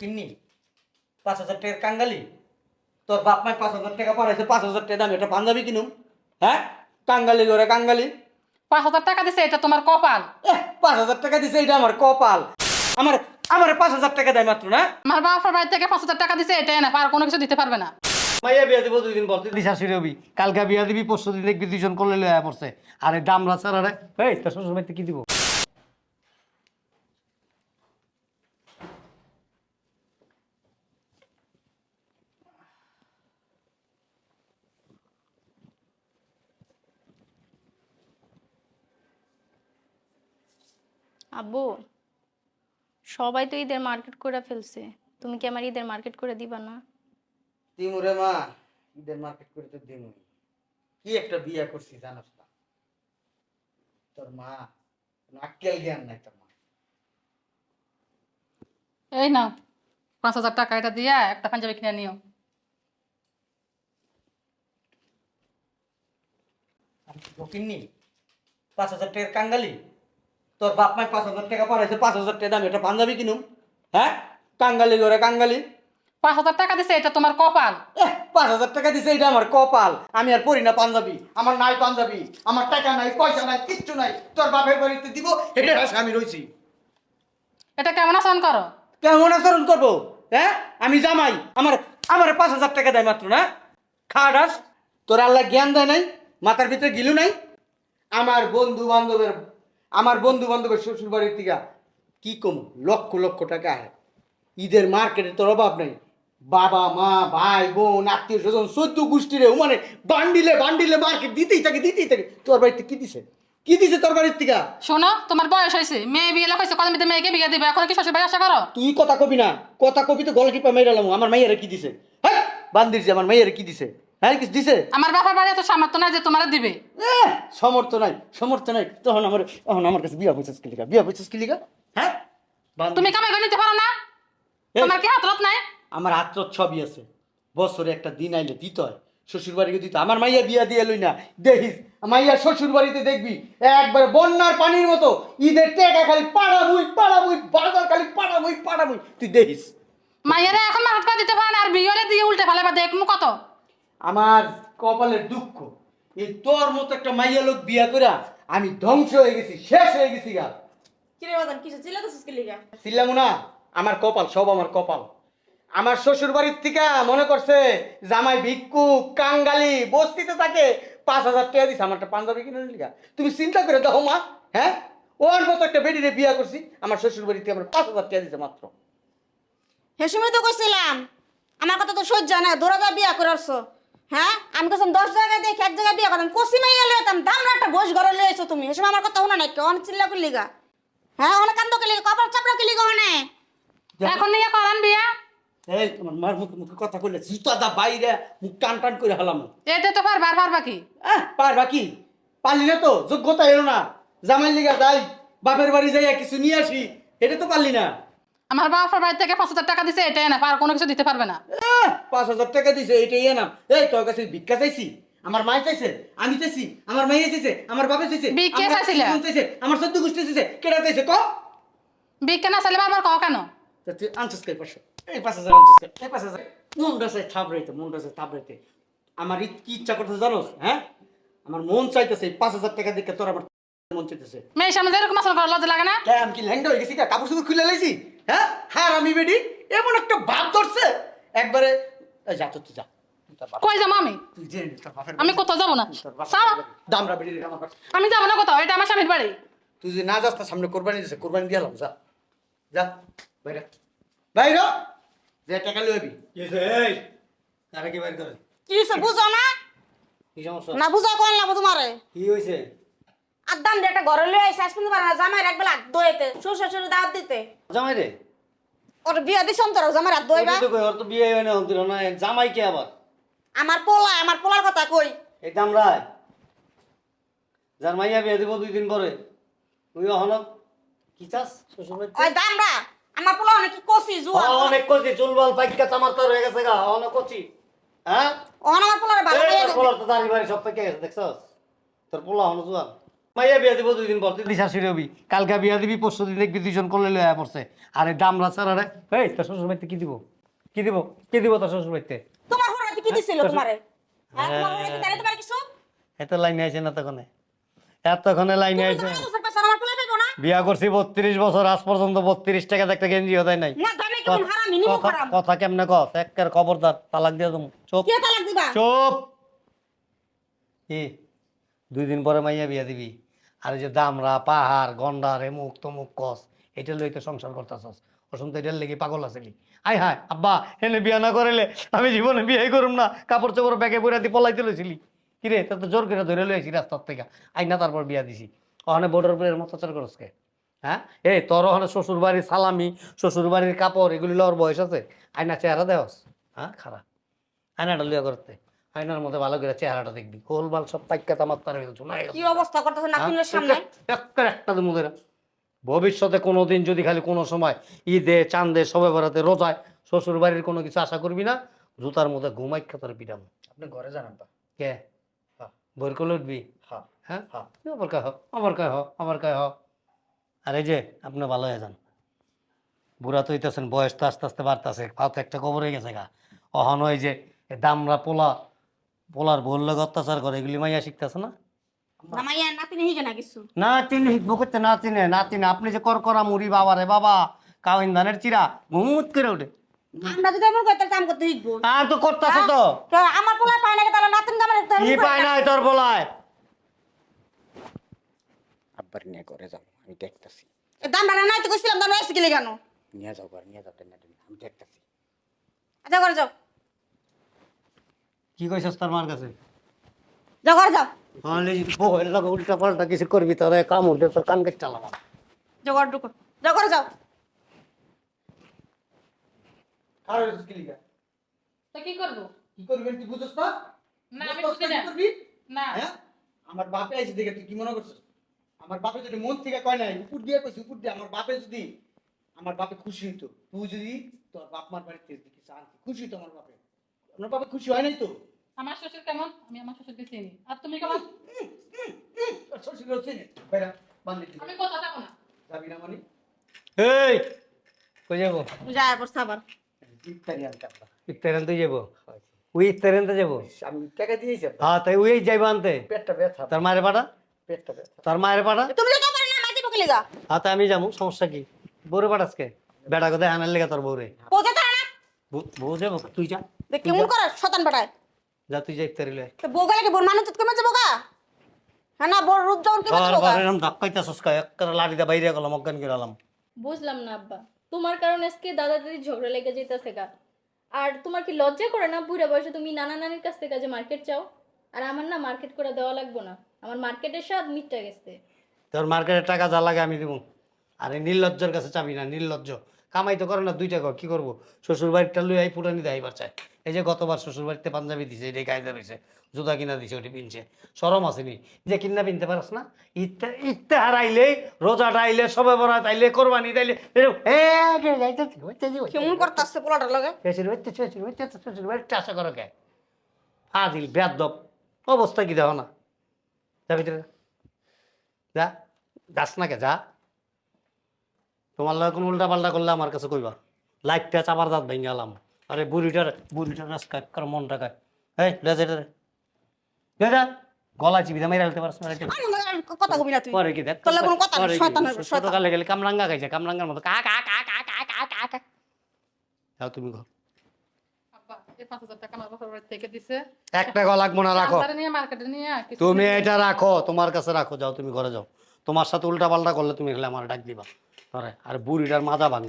কিননি? পাঁচ হাজার টাকার কাঙ্গালি? তোর বাপ মায় পাঁচ হাজার টাকা পাঠাইছে পাঁচ হাজার টাকা দাম এটা পাঞ্জাবি কিনুম হ্যাঁ? কাঙ্গালি করে কাঙ্গালি। পাঁচ হাজার টাকা দিছে এটা তোমার কপাল। এহ, পাঁচ হাজার টাকা দিছে এটা আমার কপাল। আমার আমার পাঁচ হাজার টাকা দেয় মাত্র না? আমার বাবার বাড়ি থেকে পাঁচ হাজার টাকা দিছে এটাই না আর কোনো কিছু দিতে পারবে না। মাইয়া বিয়া দিব দুই দিন পর। তুই শাশুড়ি হবি। কালকে বিয়া দিবি পরশু দিন দেখবি দুইজন করলে লয়া পড়ছে। আরে দামরা ছাড়া রে। এই তোর শ্বশুর বাড়িতে কি দিব? আব্বু সবাই তো ঈদের মার্কেট করে ফেলছে। তুমি কি আমার ঈদের মার্কেট করে দিবা না? দিমু রে মা ঈদের মার্কেট করে তো দিমু কি একটা বিয়া করছি জানোস না? তোর মা আক্কেল জ্ঞান নাই তোর মা এই নাও পাঁচ হাজার টাকা এটা দিয়ে একটা পাঞ্জাবি কিনে নিও। কিননি পাঁচ হাজার টাকার কাঙ্গালি? তোর বাপ মায় পাঁচ হাজার টাকা পাঠাইছে পাঁচ হাজার টাকা দাম এটা পাঞ্জাবি কিনুম? হ্যাঁ? কাঙ্গালি করে কাঙ্গালি। পাঁচ হাজার টাকা দিছে এটা তোমার কপাল। এহ, পাঁচ হাজার টাকা দিছে এটা আমার কপাল। আমি আর পড়ি না পাঞ্জাবি। আমার নাই পাঞ্জাবি আমার টাকা নাই পয়সা নাই কিচ্ছু নাই। তোর বাপের বাড়িতে দিব এটা আশা আমি রয়েছি এটা কেমন আচরণ করো? কেমন আচরণ করব? হ্যাঁ? আমি জামাই আমার আমার পাঁচ হাজার টাকা দেয় মাত্র না? খাওয়াস তোর আল্লাহ জ্ঞান দেয় নাই মাথার ভিতরে গিলু নাই? আমার বন্ধু বান্ধবের আমার বন্ধু বান্ধবের শ্বশুর বাড়ির থেকে কি কম? লক্ষ লক্ষ টাকা আহে ঈদের মার্কেটে তোর অভাব নেই। বাবা মা ভাই বোন আত্মীয় স্বজন চোদ্দ গোষ্ঠীরে মানে বান্ডিলে বান্ডিলে মার্কেট দিতেই থাকে দিতেই থাকে। তোর বাড়িতে কি দিছে? কি দিছে তোর বাড়ির থেকে? শোনো তোমার বয়স হয়েছে। মেয়ে বিয়ে হয়েছে কদিন ভিতরে মেয়েকে বিয়ে দিবে। এখন কি শ্বশুর বাড়ি আশা করো? তুই কথা কবি না। কথা কবি তো গলা টিপা মেরালাম আমার মাইয়ারে কি দিছে? হ্যাঁ বান্দির যে আমার মাইয়ারে কি দিছে? হ্যাঁ কিছু দিছে? আমার বাবার বাড়ি এত সামর্থ্য নাই যে তোমার দিবে। এহ, সমর্থ নাই সমর্থ নাই। তখন আমার তখন আমার কাছে বিয়া পয়সা কি? লিখা বিয়া পয়সা কি? লিখা হ্যাঁ? বান্দির- তুমি কামাই করে নিতে পারো না? এই, তোমার কি হাতরত নাই? আমার আত্মত ছবি আছে। বছরে একটা দিন আইলে দিত হয়। শ্বশুর বাড়িকে দিতে। আমার মাইয়া বিয়া দিয়ে লই না। দেখিস মাইয়া শ্বশুর বাড়িতে দেখবি একবারে বন্যার পানির মতো। ঈদের টেকা খালি পাড়াবুই পাড়াবুই বাজার খালি পাড়াবুই পাড়াবুই। তুই দেখিস। মাইয়ারে এখন মারত করে দিতে পারে না আর বিয়ে হলে দিয়ে উল্টে ফেলে বা দেখমু কত। আমার কপালের দুঃখ। এই তোর মতো একটা মাইয়া লোক বিয়া করা আমি ধ্বংস হয়ে গেছি শেষ হয়ে গেছি গা। কিরে বাদান কিছু চিল্লাতেছিস কি লিগা? ছিলাম না আমার কপাল সব আমার কপাল। আমার শ্বশুর বাড়ির থেকে মনে করছে জামাই ভিক্ষু কাঙ্গালি বস্তিতে থাকে পাঁচ হাজার টাকা দিছে আমার একটা পাঞ্জাবি কিনে লিগা তুমি চিন্তা করে দেখো মা হ্যাঁ? ওর মতো একটা বেডিরে বিয়া করছি আমার শ্বশুর বাড়িতে আমার পাঁচ হাজার টাকা দিছে মাত্র। হে সময় তো কইছিলাম আমার কথা তো সহ্য না দৌড়া যা বিয়া করছ হ্যাঁ? আমি কইছিলাম দশ জায়গায় দেখে এক জায়গায় বিয়া করতাম। কষি মাইয়া লইতাম দাম একটা বস ঘরে লই আইছো তুমি। সময় আমার কথা শোনা নাই কেউ অনেক চিল্লা করলি গা। হ্যাঁ অনেক কান্দ করলি কপাল চাপড়া করলি গা অনে এখন নিয়ে করান বিয়া। এই তোমার মার মুখে মুখে কথা কইলে জুতা দা বাইরে মুখ টান টান করে হালাম। এতে তো পারবার পারবা কি? আহ পারবা কি? পারলি না তো যোগ্যতা এলো না। জামাই লিগা যাই বাপের বাড়ি যাইয়া কিছু নিয়ে আসি এটা তো পারলি না। আমার বাবার বাড়ি থেকে পাঁচ হাজার টাকা দিছে এটাই না আর কোনো কিছু দিতে পারবে না। পাঁচ হাজার টাকা দিছে এইটাই না এই তোর কাছে ভিক্ষা চাইছি আমার মায় চাইছে আমি চাইছি আমার মাইয়ে চাইছে আমার বাবা চাইছে ভিক্ষা আমার চাইছিলে? চাইছে আমার সদ্য গোষ্ঠী চাইছে কেটা চাইছে ক? বিজ্ঞান আসলে বারবার কও কেন? তা তুই আনছিস কে পাঁচশো? এই পাঁচ হাজার আনছিস কে? এই পাঁচ হাজার। মনটা চাই থাবড়াইতে মনটা চাই থাবড়াইতে আমার কি ইচ্ছা করতেছে জানোস হ্যাঁ? আমার মন চাইতেছে পাঁচ হাজার টাকা দেখে তোর আমার মন চাইতেছে। মেয়ের সামনে যেরকম আসল করা লজ্জা লাগে না? কে আমি কি ল্যাংটা হয়ে গেছি কে? কাপড় চোপড় খুলে লাইছি? হ্যাঁ? হ্যাঁ আমি বেডি? এমন একটা ভাব ধরছে। একবারে এই যা তো তুই যা কই যাব আমি? তুই যে তোর বাপের আমি কোথাও যাব না। বাপের দামরা বেডি। আমি যাব না কোথাও এটা আমার স্বামীর বাড়ি। তুই যদি না যাস তার সামনে কোরবানি দিছে। কোরবানি দিয়ালাম যা। যা বাইরে। বাইরে! যে টাকা লইবি এই? তারা কি বাইর করে? কি হইছে বুঝো না? কি সমস্যা? না বুঝা কোন লাভ তোমারে? কি হয়েছে আর দাম দিয়ে একটা ঘরে লই আইছে আজ কিন্তু পারে না জামাই এক বেলা দইতে শ্বশুর শ্বশুর দাওয়াত দিতে। জামাই রে? ওর বিয়া দিছম তোর জামাই রাত দইবা ওই তো কই, ওর তো বিয়ে হয় না হন্তিল না জামাই কে আবার? আমার পোলা আমার পোলার কথা কই। এই দামরায় যার মাইয়া বিয়ে দিব দুই দিন পরে। তুই অহন কি চাস? শ্বশুর বাড়িতে? ওই দামরা আমার পোলা অনেক কি কষি জুয়া অনেক কচি চুলবাল পাইকা তামার তার হয়ে গেছে গা অনেক কচি। হ্যাঁ? আমার পোলার ভালো পোলার তো দাঁড়ি বাড়ি সব পাইকা গেছে দেখছস? তোর পোলা হন জুয়ান মাইয়া বিয়া দিব দুই দিন পর। তুই শাশুড়ি হবি। কালকে বিয়া দিবি পরশু দিন দেখবি দুইজন করলে লয়া পড়ছে। আরে দামরা ছাড়া রে। এই তোর শ্বশুর বাড়িতে কি দিব? কি দিব? কি দিব তোর শ্বশুর বাড়িতে? তোমার হুড়াতে কি দিছিল তোমারে? হ্যাঁ তোমার হুড়াতে তারে তোমার কিছু? এত লাইনে আছে না তখন। এতক্ষণে লাইনে আছে বিয়া করছি বত্রিশ বছর আজ পর্যন্ত বত্রিশ টাকাতে একটা গেঞ্জিও দেয় নাই। দামে কথা- কেমনে কস? একের খবরদার তালাক দিয়ে তুমি চুপ। কে তালাক চুপ। কি দুই দিন পরে মাইয়া বিয়া দিবি। আর যে দামরা, পাহাড়, গন্ডার, এমুক তমুক কস, এটা লই তো সংসার করতেছস। অসন্ত এটার লেগে পাগল আছিলি আই হায়, আব্বা, এনে বিয়া না করিলে আমি জীবনে বিয়ে করুম না। কাপড় চোপড় ব্যাগে বইরা দিয়ে পলাইতে লইছিলি। কিরে তা তো জোর করে ধরে লইছি রাস্তার থেকে। আই না, তারপর বিয়া দিছি। ওখানে বোর্ডের উপরে এরম অত্যাচার করস কে? হ্যাঁ? এই তোর ওখানে শ্বশুর বাড়ির সালামি শ্বশুর বাড়ির কাপড়, এগুলি লওয়ার বয়স আছে? আয়না চেহারা দেওস হ্যাঁ খারাপ। আয়নাটা লিয়া করতে আয়নার মধ্যে ভালো করে চেহারাটা দেখবি। গোল বাল সব পাইকা তামার তার হয়ে গেছে। কি অবস্থা করতেছ হ্যাঁ? নাতিনের সামনে? একটা একটা মুখে ভবিষ্যতে কোনো দিন যদি খালি কোনো সময় ঈদে চান্দে সবে বেড়াতে রোজায় শ্বশুর বাড়ির কোনো কিছু আশা করবি না জুতার মধ্যে ঘুমাই খাতার পিটাম আপনি ঘরে যান আব্বা। কে? হ্যাঁ। বই করে উঠবি? হ্যাঁ। হ্যাঁ? হ্যাঁ। আবার কয় হ আমার কয় হ আমার কয় হ। আর এই যে আপনি ভালো হয়ে যান। বুড়া তো হইতেছেন বয়স তো আস্তে আস্তে বাড়তেছে। পাও তো একটা খবর হয়ে গেছে গা। অহন ওই যে দামরা পোলা পোলার বললে অত্যাচার করে এগুলি মাইয়া শিখতেছে না? না মাইয়া নাতিনে হিগে না কিছু? না চিনি হিকবো করতে না চিনে না চিনে আপনি যে কর করা মুড়ি বাবা রে বাবা কাউন ধানের চিরা ঘুমুত করে ওঠে আমরা যদি এমন করতে কাম করতে শিখব। আর তো করতেছে তো। তো আমার পোলা পায় না তাহলে নাতিন কি পায় না তোর আব্বার নিয়ে যাব আমি দেখতেছি। দাম বাড়া নাই তো কইছিলাম দাম এসে গেলে কেন নিয়ে যাও ঘরে নিয়ে যাও টেনে টেনে। আমি দেখতেছি। আচ্ছা যাও। কি কইছস তোর মার কাছে? যাও ঘরে যাও তাহলে বউয়ের লগে উল্টা পাল্টা কিছু করবি তোর কাম উঠে তোর কান কেটে চালাবো। যাও ঘরে ঢুকো। যাও ঘরে যাও আর হইছিস কি লিগা? তো কি করব? কি করবেন তুই বুঝছ না? না আমি বুঝছস বুঝি না না করবি? না। হ্যাঁ? আমার বাপে আইছে দেখে তুই কি মনে করছিস? আমার বাপে যদি মন থেকে কয় নাই উপর দিয়ে কইছি উপর দিয়ে আমার বাপে যদি আমার বাপে খুশি হইতো তুই যদি তোর বাপ মার বাড়িতে দেখি শান্তি খুশি হইতো আমার বাপে। আমার বাপে খুশি হয় নাই তো? আমার শ্বশুর কেমন? আমি আমার শ্বশুরকে চিনি। আর তুমি কেমন? শ্বশুর হচ্ছে বেড়া বান্ধি দিবি আমি কোথাও যাব না। যাবি না মানে? এই কই যাব? যায় পড়ছে আবার ইফতারি আনতে আব্বা। তুই যাব? ওই ইফতারানতে যাব? আমি টাকা দিয়েছি আব্বা। হ্যাঁ তাই ওই যাইবো আনতে। পেটটা ব্যথা। তার মায়ের পাটা পেটটা ব্যথা। তার মায়ের পাটা তুমি পারে না মাইতে বকে লিগা হ্যাঁ তাই আমি যাব সমস্যা কি? বউরে পাঠাসকে? বেটা কোথায় আনার লেগে তোর বউরে। পৌঁছে বউ- বউ যাব তুই যা। দেখ কেমন করে শতান বেটায় যা তুই যা ইফতারি তো বউ গেলে কি বোর মানুষ কমে যাব গা হ্যাঁ না বোর রূপ যখন কমে যাব গা এরকম ধাক্কাইতে সস্কা একটা লাড়িতে বাইরে গেলাম অজ্ঞান করে বুঝলাম না আব্বা। তোমার কারণে আজকে দাদা দিদি ঝগড়া লেগে যেতেছে গা। আর তোমার কি লজ্জা করে না বুড়া বয়সে তুমি নানা নানির কাছ থেকে যে মার্কেট চাও? আর আমার না মার্কেট করে দেওয়া লাগবে না। আমার মার্কেটের স্বাদ মিটটা গেছে। তোর মার্কেটের টাকা যা লাগে আমি দেবো। আরে নির্লজ্জের কাছে চাবি না নির্লজ্জ। কামাই তো করে না দুই টাকা কি করব? শ্বশুর বাড়িটা লুই আই পুরানি দেয় এবার চাই। এই যে গতবার শ্বশুর বাড়িতে পাঞ্জাবি দিছে এটাই গায়ে রয়েছে জুতা কিনা দিছে ওটি পিনছে সরম আসেনি যে কিনা পিনতে পারস না? ইত্যা ইত্যা হারাইলে রোজাটা আইলে সবে বরাত আইলে কোরবানি তাইলে যাইতেছি হইতেছি কেমন করতেছে পোলাটার লগে? শ্বশুর বাড়িতে শ্বশুর বাড়িতে শ্বশুর বাড়িতে আশা করো কে? ফাজিল বেদব অবস্থা কি দেখো না? যা ভিতরে যা। যা যাস না কে যা। তোমার লগে কোনো উল্টা পাল্টা করলে আমার কাছে কইবা। লাইটটা চাপার দাঁত ভেঙে গেলাম। আরে বুড়িটার বুড়িটার রাস্কা কার মনটা কায় এই লেজ গলা চিবি দা মেরে পারছ না কথা কবি না তুই। পরে কি দেখ তোর কোনো কথা শয়তানের শয়তান। কালে গেলে কামরাঙ্গা খাইছে কামরাঙ্গার মতো। কা কা কা কা কা কা কা কা যাও তুমি ঘর। লাগবো না রাখো। তুমি এটা রাখো তোমার কাছে রাখো। যাও তুমি ঘরে যাও। তোমার সাথে উল্টা পাল্টা করলে তুমি এখানে আমার ডাক দিবা। আর বুড়িটার মাজা ভাঙ।